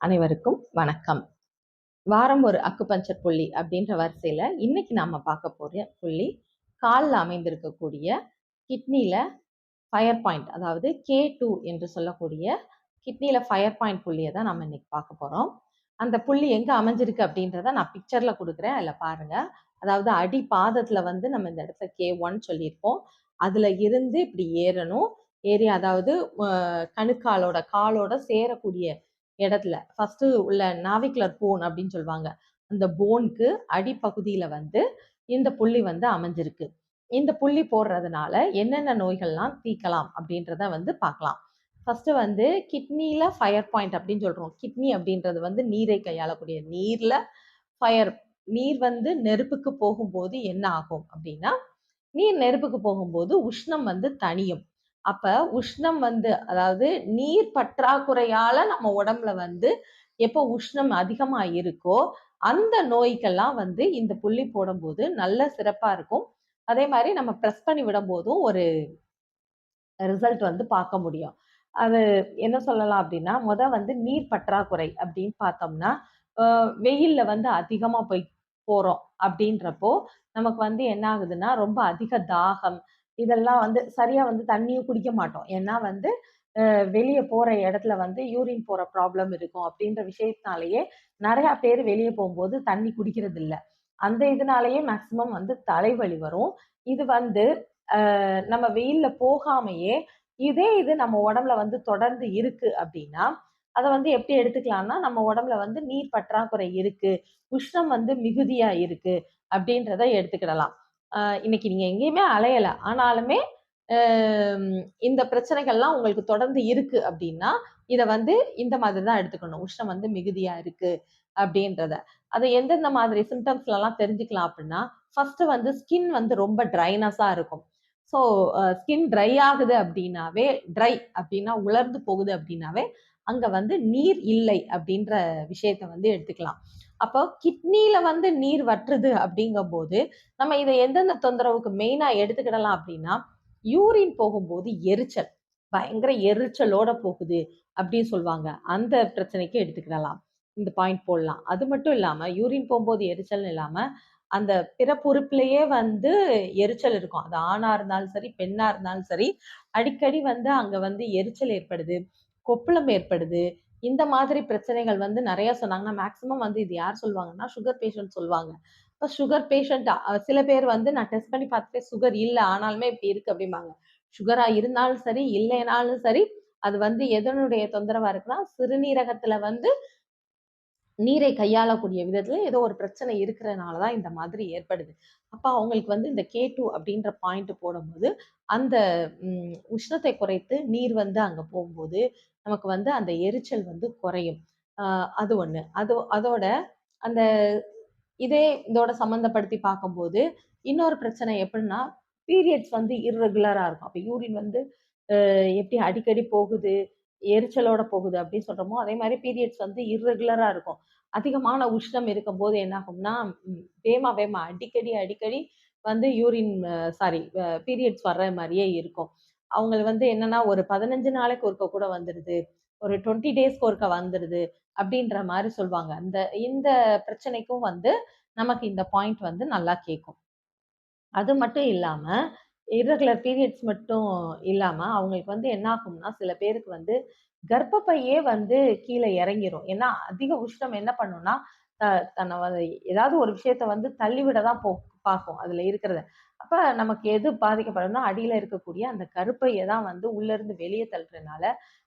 அனைவருக்கும் வணக்கம். வாரம் ஒரு அக்குபஞ்சர் புள்ளி அப்படின்ற வரிசையில் இன்னைக்கு நாம பார்க்க போகிற புள்ளி காலில் அமைந்திருக்கக்கூடிய கிட்னியில் ஃபயர் பாயிண்ட் அதாவது கே டூ என்று சொல்லக்கூடிய கிட்னியில் ஃபயர் பாயிண்ட் புள்ளியை தான் நம்ம இன்னைக்கு பார்க்க போகிறோம் அந்த புள்ளி எங்கே அமைஞ்சிருக்கு அப்படின்றத நான் பிக்சரில் கொடுக்குறேன். அதில் பாருங்கள் அதாவது அடி பாதத்தில் வந்து நம்ம இந்த இடத்துல கே ஒன் சொல்லியிருப்போம் அதில் இருந்து இப்படி ஏறணும். ஏறி அதாவது கணுக்காலோட காலோட சேரக்கூடிய இடத்துல. ஃபர்ஸ்ட் உள்ள நாவிக்குலர் போன் அப்படின்னு சொல்லுவாங்க. அந்த போனுக்கு அடிப்பகுதியில் வந்து இந்த புள்ளி வந்து அமைஞ்சிருக்கு. இந்த புள்ளி போடுறதுனால என்னென்ன நோய்கள்லாம் தீக்கலாம் அப்படின்றத வந்து பார்க்கலாம். ஃபர்ஸ்ட் வந்து கிட்னியில் ஃபயர் பாயிண்ட் அப்படின்னு சொல்றோம். கிட்னி அப்படின்றது வந்து நீரை கையாளக்கூடிய நீர்ல ஃபயர் நீர் வந்து நெருப்புக்கு போகும்போது என்ன ஆகும் அப்படின்னா நீர் நெருப்புக்கு போகும்போது உஷ்ணம் வந்து தனியும் அப்ப உஷ்ணம் வந்து அதாவது நீர் பற்றாக்குறையால நம்ம உடம்புல வந்து எப்போ உஷ்ணம் அதிகமா இருக்கோ அந்த நோய்க்கெல்லாம் வந்து இந்த புள்ளி போடும்போது நல்ல சிறப்பா இருக்கும். அதே மாதிரி நம்ம ப்ரெஸ் பண்ணி விடும் போதும் ஒரு ரிசல்ட் வந்து பார்க்க முடியும். அது என்ன சொல்லலாம் அப்படின்னா முத வந்து நீர் பற்றாக்குறை அப்படின்னு பார்த்தோம்னா வெயில்ல வந்து அதிகமா போய் போறோம் அப்படின்றப்போ நமக்கு வந்து என்ன ஆகுதுன்னா ரொம்ப அதிக தாகம் இதெல்லாம் வந்து சரியா வந்து தண்ணியும் குடிக்க மாட்டோம். ஏன்னா வந்து வெளியே போற இடத்துல வந்து யூரின் போற ப்ராப்ளம் இருக்கும். அப்படின்ற விஷயத்தினாலேயே நிறைய பேர் வெளியே போகும்போது தண்ணி குடிக்கிறது இல்ல அந்த இதனாலேயே மேக்சிமம் வந்து தலைவலி வரும். இது வந்து நம்ம வெயில்ல போகாமையே இதே இது நம்ம உடம்புல வந்து தொடர்ந்து இருக்கு அப்படின்னா அதை வந்து எப்படி எடுத்துக்கலாம்னா நம்ம உடம்புல வந்து நீர் பற்றாக்குறை இருக்கு உஷ்ணம் வந்து மிகுதியா இருக்கு அப்படின்றத எடுத்துக்கிடலாம். இன்னைக்கு நீங்க எங்கேயுமே அலையல. ஆனாலுமே இந்த பிரச்சனைகள்லாம் உங்களுக்கு தொடர்ந்து இருக்கு அப்படின்னா இதை வந்து இந்த மாதிரி தான் எடுத்துக்கணும். உஷ்ணம் வந்து மிகுதியா இருக்கு அப்படின்றத. அதை எந்தெந்த மாதிரி சிம்டம்ஸ்ல எல்லாம் தெரிஞ்சுக்கலாம் அப்படின்னா ஃபர்ஸ்ட் வந்து ஸ்கின் வந்து ரொம்ப ட்ரைனஸா இருக்கும். ஸோ ஸ்கின் ட்ரை ஆகுது அப்படின்னாவே ட்ரை அப்படின்னா உலர்ந்து போகுது அப்படின்னாவே அங்க வந்து நீர் இல்லை அப்படின்ற விஷயத்த வந்து எடுத்துக்கலாம். அப்போ கிட்னியில வந்து நீர் வற்றுது அப்படிங்கும்போது நம்ம இதை எந்தெந்த தொந்தரவுக்கு மெயினா எடுத்துக்கிடலாம் அப்படின்னா யூரின் போகும்போது எரிச்சல் பயங்கர எரிச்சலோட போகுது அப்படின்னு சொல்லுவாங்க. அந்த பிரச்சனைக்கு எடுத்துக்கிடலாம். இந்த பாயிண்ட் போடலாம். அது மட்டும் இல்லாம யூரின் போகும்போது எரிச்சல் இல்லாம அந்த பிறப்புறுப்புலயே வந்து எரிச்சல் இருக்கும். அது ஆணா இருந்தாலும் சரி பெண்ணா இருந்தாலும் சரி அடிக்கடி வந்து அங்க வந்து எரிச்சல் ஏற்படுது கொப்பளம் ஏற்படுது இந்த மாதிரி பிரச்சனைகள் வந்து நிறைய சொன்னாங்கன்னா மேக்சிமம் வந்து இது யார் சொல்லுவாங்கன்னா சுகர் பேஷண்ட் சொல்லுவாங்க. இப்போ சுகர் பேஷண்ட் சில பேர் வந்து நான் டெஸ்ட் பண்ணி பார்த்துட்டு சுகர் இல்லை ஆனாலுமே இப்படி இருக்கு அப்படிம்பாங்க. சுகரா இருந்தாலும் சரி இல்லைனாலும் சரி அது வந்து எதனுடைய தொந்தரவா இருக்குன்னா சிறுநீரகத்துல வந்து நீரை கையாளக்கூடிய விதத்துல ஏதோ ஒரு பிரச்சனை இருக்கிறதுனால தான் இந்த மாதிரி ஏற்படுது. அப்ப அவங்களுக்கு வந்து இந்த கே டூ அப்படின்ற பாயிண்ட் போடும்போது அந்த உம் உஷ்ணத்தை குறைத்து நீர் வந்து அங்க போகும்போது நமக்கு வந்து அந்த எரிச்சல் வந்து குறையும். அது ஒன்று அது அதோட அந்த இதே இதோட சம்மந்தப்படுத்தி பார்க்கும்போது இன்னொரு பிரச்சனை எப்படின்னா பீரியட்ஸ் வந்து இர்ரெகுலராக இருக்கும். அப்போ யூரின் வந்து எப்படி அடிக்கடி போகுது எரிச்சலோட போகுது அப்படின்னு சொல்றோமோ அதே மாதிரி பீரியட்ஸ் வந்து இர்ரெகுலராக இருக்கும். அதிகமான உஷ்ணம் இருக்கும்போது என்ன ஆகும்னா வேமா வேமா அடிக்கடி அடிக்கடி வந்து யூரின் சாரி பீரியட்ஸ் வர்ற மாதிரியே இருக்கும். அவங்க வந்து என்னன்னா ஒரு பதினஞ்சு நாளைக்கு ஒருக்க கூட வந்துடுது ஒரு டுவெண்ட்டி டேஸ்க்கு ஒருக்க வந்துடுது அப்படின்ற மாதிரி சொல்லுவாங்க அந்த இந்த பிரச்சனைக்கும் வந்து நமக்கு இந்த பாயிண்ட் வந்து நல்லா கேட்கும் அது மட்டும் இல்லாம இரகுலர் பீரியட்ஸ் மட்டும் இல்லாம அவங்களுக்கு வந்து என்ன ஆகும்னா சில பேருக்கு வந்து கர்ப்பப்பையே வந்து கீழே இறங்கிரும். ஏன்னா அதிக உஷ்ணம் என்ன பண்ணும்னா த- தன்னை ஏதாவது ஒரு விஷயத்த வந்து தள்ளிவிட தான் போ பார்க்கும். அதுல இருக்கிறத. அப்ப நமக்கு எது பாதிக்கப்படும்னா அடியில இருக்கக்கூடிய அந்த கருப்பையை தான் வந்து உள்ள இருந்து வெளியே தள்ளுறதுனால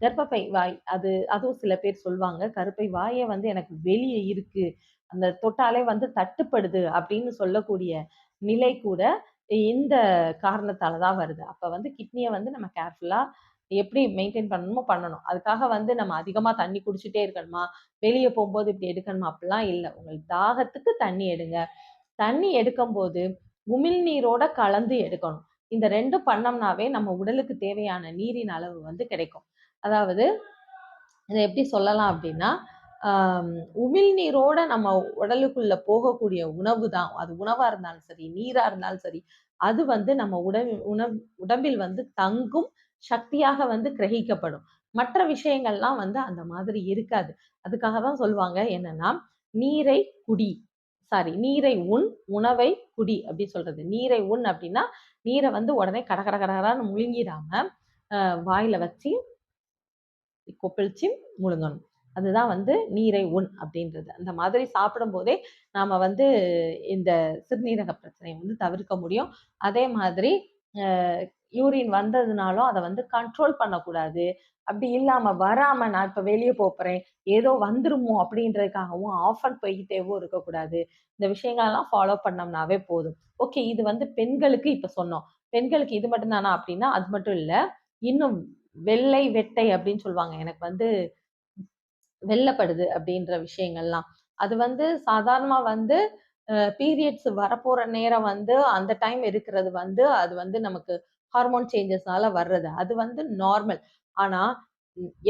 கர்ப்பப்பை வாய் அது அதுவும் சில பேர் சொல்லுவாங்க கருப்பை வாயே வந்து எனக்கு வெளியே இருக்கு. அந்த தொட்டாலே வந்து தட்டுப்படுது அப்படின்னு சொல்லக்கூடிய நிலை கூட இந்த காரணத்தால தான் வருது. அப்ப வந்து கிட்னியை வந்து நம்ம கேர்ஃபுல்லா எப்படி மெயின்டைன் பண்ணணுமோ பண்ணணும். அதுக்காக வந்து நம்ம அதிகமாக தண்ணி குடிச்சிட்டே இருக்கணுமா? வெளியே போகும்போது இப்படி எடுக்கணுமா? அப்படிலாம் இல்லை. உங்களுக்கு தாகத்துக்கு தண்ணி எடுங்க. தண்ணி எடுக்கும்போது உமிழ்நீரோட கலந்து எடுக்கணும். இந்த ரெண்டும் பண்ணோம்னாவே நம்ம உடலுக்கு தேவையான நீரின் அளவு வந்து கிடைக்கும். அதாவது இதை எப்படி சொல்லலாம் அப்படின்னா உமிழ் உமிழ்நீரோட நம்ம உடலுக்குள்ள போகக்கூடிய உணவு தான். அது உணவா இருந்தாலும் சரி நீரா இருந்தாலும் சரி அது வந்து நம்ம உடல் உணவு உடம்பில் வந்து தங்கும் சக்தியாக வந்து கிரகிக்கப்படும். மற்ற விஷயங்கள்லாம் வந்து அந்த மாதிரி இருக்காது. அதுக்காக தான் சொல்லுவாங்க என்னன்னா நீரை குடி. சாரி நீரை உண் உணவை குடி அப்படி சொல்றது. நீரை உண் அப்படின்னா நீரை வந்து உடனே கட கட கடகடான்னு முழுங்கிடாம வாயில வச்சு கொப்பளிச்சு முழுங்கணும். அதுதான் வந்து நீரை உண் அப்படின்றது. அந்த மாதிரி சாப்பிடும் போதே நாம வந்து இந்த சிறுநீரக பிரச்சனையை வந்து தவிர்க்க முடியும். அதே மாதிரி யூரின் வந்ததுனாலும் அதை வந்து கண்ட்ரோல் பண்ணக்கூடாது. அப்படி இல்லாம வராம நான் இப்ப வெளியே போறேன். ஏதோ வந்துருமோ அப்படின்றதுக்காகவும் ஆஃபர் போய்கிட்டேவோ இருக்கக்கூடாது. இந்த விஷயங்களெல்லாம் ஃபாலோ பண்ணோம்னாவே போதும். ஓகே இது வந்து பெண்களுக்கு இப்ப சொன்னோம். பெண்களுக்கு இது மட்டும் தானா அப்படின்னா அது மட்டும் இல்ல இன்னும் வெள்ளை வெட்டை அப்படின்னு சொல்லுவாங்க. எனக்கு வந்து வெள்ளப்படுது அப்படின்ற விஷயங்கள்லாம். அது வந்து சாதாரணமா வந்து பீரியட்ஸ் வரப்போற நேரம் வந்து அந்த டைம் இருக்கிறது வந்து அது வந்து நமக்கு ஹார்மோன் சேஞ்சஸ்னால வர்றது. அது வந்து நார்மல் ஆனா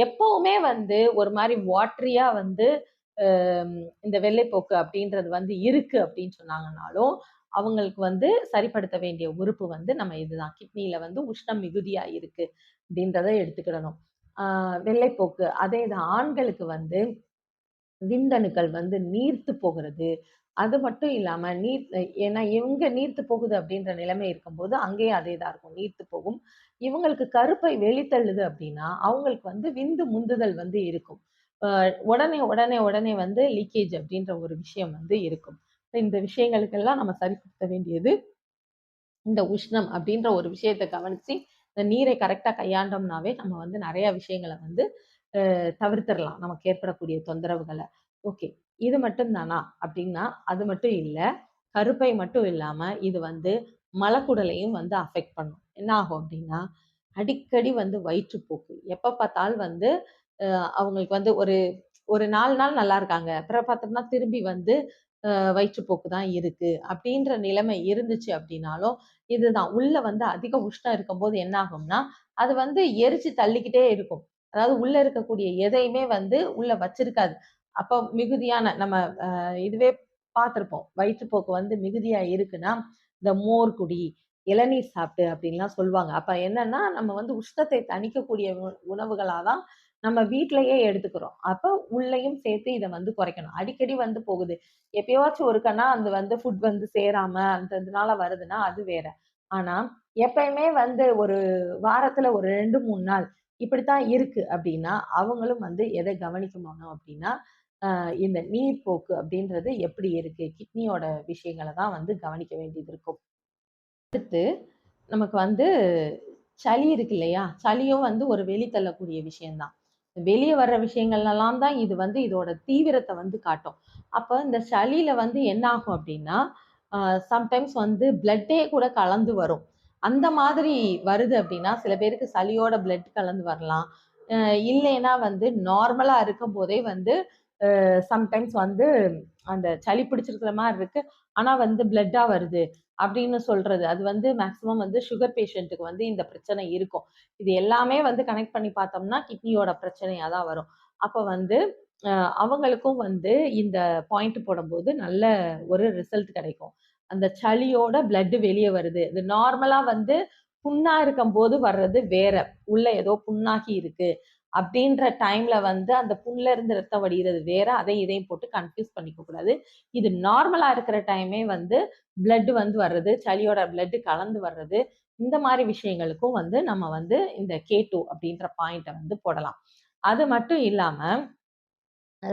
எப்பவுமே வந்து ஒரு மாதிரி வாட்ரியா வந்து இந்த வெள்ளைப்போக்கு அப்படின்றது வந்து இருக்கு அப்படின்னு சொன்னாங்கனாலும் அவங்களுக்கு வந்து சரிப்படுத்த வேண்டிய உறுப்பு வந்து நம்ம இதுதான். கிட்னியில வந்து உஷ்ணம் மிகுதியா இருக்கு அப்படின்றத எடுத்துக்கிடணும். ஆஹ் வெள்ளைப்போக்கு. அதே இது ஆண்களுக்கு வந்து விந்தணுக்கள் வந்து நீர்த்து போகிறது. அது மட்டும் இல்லாம நீர் ஏன்னா இவங்க நீர்த்து போகுது அப்படின்ற நிலைமை இருக்கும்போது அங்கேயும் அதே தான் இருக்கும். நீர்த்து போகும். இவங்களுக்கு கருப்பை வெளித்தள்ளுது அப்படின்னா அவங்களுக்கு வந்து விந்து முந்துதல் வந்து இருக்கும். உடனே உடனே உடனே வந்து லீக்கேஜ் அப்படின்ற ஒரு விஷயம் வந்து இருக்கும். இந்த விஷயங்களுக்கெல்லாம் நம்ம சரிப்படுத்த வேண்டியது இந்த உஷ்ணம் அப்படின்ற ஒரு விஷயத்தை கவனிச்சு இந்த நீரை கரெக்டாக கையாண்டோம்னாவே நம்ம வந்து நிறைய விஷயங்களை வந்து தவிர்த்திடலாம் நமக்கு ஏற்படக்கூடிய தொந்தரவுகளை. ஓகே. இது மட்டும் தானா? அப்படின்னா அது மட்டும் இல்லை. கருப்பை மட்டும் இல்லாம இது வந்து மலக்குடலையும் வந்து அஃபெக்ட் பண்ணும். என்ன ஆகும் அப்படின்னா அடிக்கடி வந்து வயிற்றுப்போக்கு. எப்ப பார்த்தாலும் வந்து அஹ், அவங்களுக்கு வந்து ஒரு ஒரு நாலு நாள் நல்லா இருக்காங்க. அப்புறம் பார்த்தோம்னா திரும்பி வந்து வயிற்றுப்போக்கு தான் இருக்கு. அப்படின்ற நிலைமை இருந்துச்சு அப்படின்னாலும் இதுதான் உள்ள வந்து அதிக உஷ்ணம் இருக்கும்போது என்ன ஆகும்னா அது வந்து எரிச்சு தள்ளிக்கிட்டே இருக்கும். அதாவது உள்ள இருக்கக்கூடிய எதையுமே வந்து உள்ள வச்சிருக்காது. அப்போ மிகுதியான நம்ம அஹ், இதுவே பார்த்திருப்போம். வயிற்றுப்போக்கு வந்து மிகுதியா இருக்குன்னா இந்த மோர் குடி இளநீர் சாப்பிட்டு அப்படின்லாம் சொல்லுவாங்க. அப்ப என்னன்னா நம்ம வந்து உஷ்ணத்தை தணிக்கக்கூடிய உ- தான் நம்ம வீட்டிலயே எடுத்துக்கிறோம். அப்ப உள்ளேயும் சேர்த்து இதை வந்து குறைக்கணும். அடிக்கடி வந்து போகுது. எப்பயாச்சும் ஒருக்கனா அந்த வந்து ஃபுட் வந்து சேராம அந்த இதனால வருதுன்னா அது வேற. ஆனா எப்பயுமே வந்து ஒரு வாரத்துல ஒரு ரெண்டு மூணு நாள் இப்படித்தான் இருக்கு அப்படின்னா அவங்களும் வந்து எதை கவனிக்கணும் அப்படின்னா இந்த இந்த நீர்ப்போக்கு அப்படின்றது எப்படி இருக்கு? கிட்னியோட விஷயங்களை தான் வந்து கவனிக்க வேண்டியது இருக்கும். அடுத்து நமக்கு வந்து சளி இருக்கு இல்லையா? சளியும் வந்து ஒரு வெளித்தள்ளக்கூடிய விஷயம்தான். வெளியே வர்ற விஷயங்கள்லாம் தான் இது வந்து இதோட தீவிரத்தை வந்து காட்டும். அப்போ இந்த சளியில வந்து என்ன ஆகும் அப்படின்னா சம்டைம்ஸ் வந்து பிளட்டே கூட கலந்து வரும். அந்த மாதிரி வருது அப்படின்னா சில பேருக்கு சளியோட பிளட் கலந்து வரலாம். இல்லைன்னா வந்து நார்மலாக இருக்கும் போதே வந்து சம்டைம்ஸ் வந்து அந்த சளி பிடிச்சிருக்கிற மாதிரி இருக்கு. ஆனால் வந்து பிளட்டாக வருது அப்படின்னு சொல்றது. அது வந்து மேக்சிமம் வந்து சுகர் பேஷண்ட்டுக்கு வந்து இந்த பிரச்சனை இருக்கும். இது எல்லாமே வந்து கனெக்ட் பண்ணி பார்த்தோம்னா கிட்னியோட பிரச்சனையாக தான் வரும். அப்போ வந்து அவங்களுக்கும் வந்து இந்த பாயிண்ட் போடும்போது நல்ல ஒரு ரிசல்ட் கிடைக்கும். அந்த சளியோட பிளட் வெளியே வருது. இது நார்மலா வந்து புண்ணா இருக்கும் போது வர்றது வேற. உள்ள ஏதோ புண்ணாகி இருக்கு. அப்படின்ற டைம்ல வந்து அந்த புண்ல இருந்து ரத்தம் வடிகிறது வேற. அதை இதையும் போட்டு கன்ஃபியூஸ் பண்ணிக்க கூடாது. இது நார்மலா இருக்கிற டைமே வந்து பிளட் வந்து வர்றது சளியோட பிளட் கலந்து வர்றது இந்த மாதிரி விஷயங்களுக்கும் வந்து நம்ம வந்து இந்த கே டூ அப்படின்ற பாயிண்ட்டை வந்து போடலாம். அது மட்டும் இல்லாம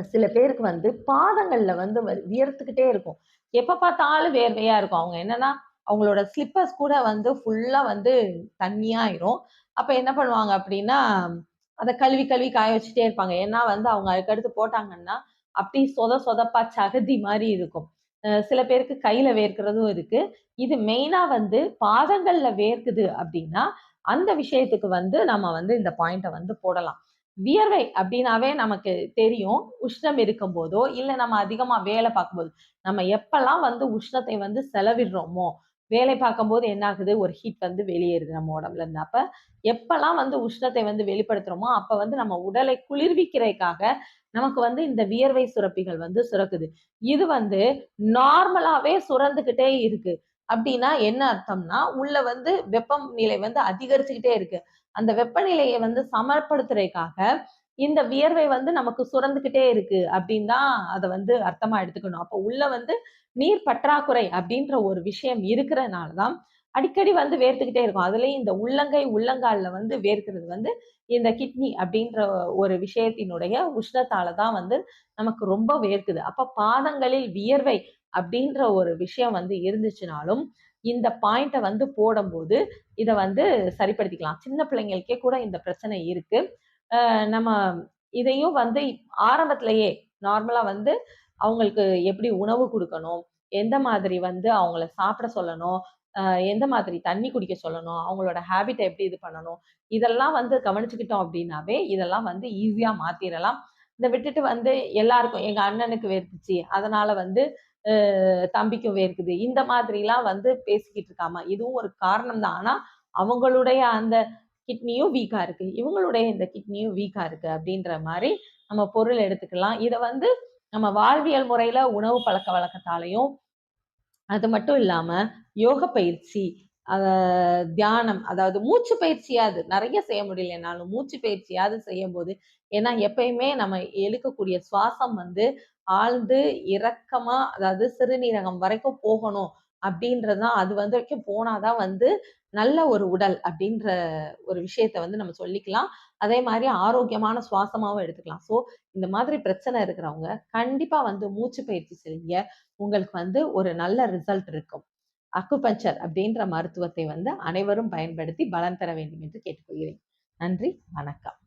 சில பேருக்கு வந்து பாதங்கள்ல வந்து வ- வியர்த்துக்கிட்டே இருக்கும். எப்ப பார்த்தாலும் வேர்வையா இருக்கும். அவங்க என்னன்னா அவங்களோட ஸ்லிப்பர்ஸ் கூட வந்து ஃபுல்லா வந்து தண்ணியாயிரும். அப்ப என்ன பண்ணுவாங்க அப்படின்னா அதை கழுவி கழுவி காய வச்சுட்டே இருப்பாங்க. ஏன்னா வந்து அவங்க அதுக்கடுத்து போட்டாங்கன்னா அப்படி சொத சொதப்பா சகதி மாதிரி இருக்கும். சில பேருக்கு கையில வேர்க்கிறதும் இருக்கு. இது மெயினா வந்து பாதங்கள்ல வேர்க்குது அப்படின்னா அந்த விஷயத்துக்கு வந்து நம்ம வந்து இந்த பாயிண்ட்டை வந்து போடலாம். வியர்வை அப்படின்னாவே நமக்கு தெரியும். உஷ்ணம் இருக்கும் போதோ இல்லை நம்ம அதிகமா வேலை பார்க்கும்போது நம்ம எப்பெல்லாம் வந்து உஷ்ணத்தை வந்து செலவிடுறோமோ வேலை பார்க்கும்போது என்ன ஆகுது ஒரு ஹீட் வந்து வெளியேறுது நம்ம உடம்புல இருந்து. அப்ப எப்பெல்லாம் வந்து உஷ்ணத்தை வந்து வெளிப்படுத்துறோமோ அப்ப வந்து நம்ம உடலை குளிர்விக்கிறதுக்காக நமக்கு வந்து இந்த வியர்வை சுரப்பிகள் வந்து சுரக்குது. இது வந்து நார்மலாவே சுரந்துகிட்டே இருக்கு. அப்படின்னா என்ன அர்த்தம்னா உள்ள வந்து வெப்பம் நிலை வந்து அதிகரிச்சுக்கிட்டே இருக்கு. அந்த வெப்பநிலையை வந்து சமப்படுத்துறதுக்காக இந்த வியர்வை வந்து நமக்கு சுரந்துக்கிட்டே இருக்கு அப்படின்னு தான் அதை வந்து அர்த்தமா எடுத்துக்கணும். அப்போ உள்ள வந்து நீர் பற்றாக்குறை அப்படின்ற ஒரு விஷயம் இருக்கிறதுனால தான் அடிக்கடி வந்து வேர்த்துக்கிட்டே இருக்கும். அதுலயும் இந்த உள்ளங்கை உள்ளங்கால்ல வந்து வேர்க்கிறது வந்து இந்த கிட்னி அப்படின்ற ஒரு விஷயத்தினுடைய உஷ்ணத்தால தான் வந்து நமக்கு ரொம்ப வேர்க்குது. அப்ப பாதங்களில் வியர்வை அப்படின்ற ஒரு விஷயம் வந்து இருந்துச்சுனாலும் இந்த பாயிண்ட்டை வந்து போடும்போது இதை வந்து சரிப்படுத்திக்கலாம். சின்ன பிள்ளைங்களுக்கே கூட இந்த பிரச்சனை இருக்கு. நம்ம இதையும் வந்து ஆரம்பத்திலேயே நார்மலா வந்து அவங்களுக்கு எப்படி உணவு கொடுக்கணும்? எந்த மாதிரி வந்து அவங்கள சாப்பிட சொல்லணும்? எந்த மாதிரி தண்ணி குடிக்க சொல்லணும்? அவங்களோட ஹேபிட்டை எப்படி இது பண்ணணும்? இதெல்லாம் வந்து கவனிச்சுக்கிட்டோம் அப்படின்னாவே இதெல்லாம் வந்து ஈஸியா மாத்திரலாம். இதை விட்டுட்டு வந்து எல்லாருக்கும் எங்க அண்ணனுக்கு வேர்த்துச்சு. அதனால வந்து தம்பிக்கும் வேர்க்குது. இந்த மாதிரிலாம் வந்து பேசிக்கிட்டு இருக்காம இதுவும் ஒரு காரணம் தான். ஆனா அவங்களுடைய அந்த கிட்னியும் வீக்கா இருக்கு. இவங்களுடைய இந்த கிட்னியும் வீக்கா இருக்கு அப்படின்ற மாதிரி நம்ம பொருள் எடுத்துக்கலாம். இதை வந்து நம்ம வாழ்வியல் முறையில உணவு பழக்க வழக்கத்தாலையும் அது மட்டும் இல்லாம யோக பயிற்சி தியானம் அதாவது மூச்சு பயிற்சியாவது நிறைய செய்ய முடியலனாலும் மூச்சு பயிற்சியாவது செய்யும் போது ஏன்னா எப்பயுமே நம்ம இழுக்கக்கூடிய சுவாசம் வந்து ஆழ்ந்து இறக்கமா அதாவது சிறுநீரகம் வரைக்கும் போகணும் அப்படின்றதுதான். அது வந்து வரைக்கும் போனாதான் வந்து நல்ல ஒரு உடல் அப்படின்ற ஒரு விஷயத்த வந்து நம்ம சொல்லிக்கலாம். அதே மாதிரி ஆரோக்கியமான சுவாசமாகவும் எடுத்துக்கலாம். ஸோ இந்த மாதிரி பிரச்சனை இருக்கிறவங்க கண்டிப்பா வந்து மூச்சு பயிற்சி செய்ய உங்களுக்கு வந்து ஒரு நல்ல ரிசல்ட் இருக்கும். அக்குபஞ்சர் அப்படின்ற மருத்துவத்தை வந்து அனைவரும் பயன்படுத்தி பலன் தர வேண்டும் என்று கேட்டுக்கொள்கிறேன். நன்றி வணக்கம்.